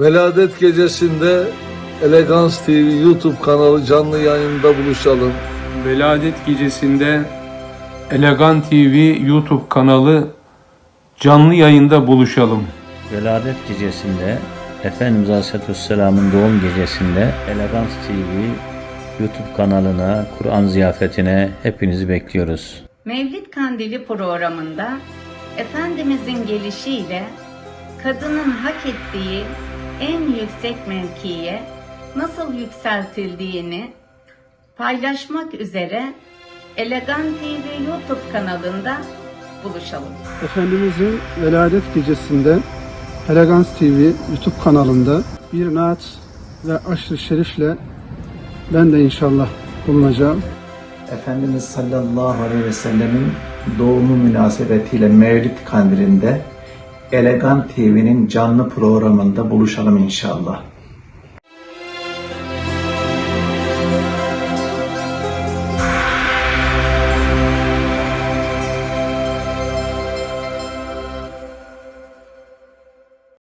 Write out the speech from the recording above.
Veladet gecesinde Elegans TV YouTube kanalı canlı yayında buluşalım. Veladet gecesinde Elegan TV YouTube kanalı canlı yayında buluşalım. Veladet gecesinde Efendimiz Aleyhisselam'ın doğum gecesinde Elegans TV YouTube kanalına, Kur'an ziyafetine hepinizi bekliyoruz. Mevlid Kandili programında Efendimizin gelişiyle kadının hak ettiği en yüksek mevkiye nasıl yükseltildiğini paylaşmak üzere Elegan TV YouTube kanalında buluşalım. Efendimizin veladet gecesinde Elegans TV YouTube kanalında bir naat ve aşırı şerifle ben de inşallah bulunacağım. Efendimiz sallallahu aleyhi ve sellemin doğumu münasebetiyle Mevlid Kandili'nde Elegan TV'nin canlı programında buluşalım inşallah.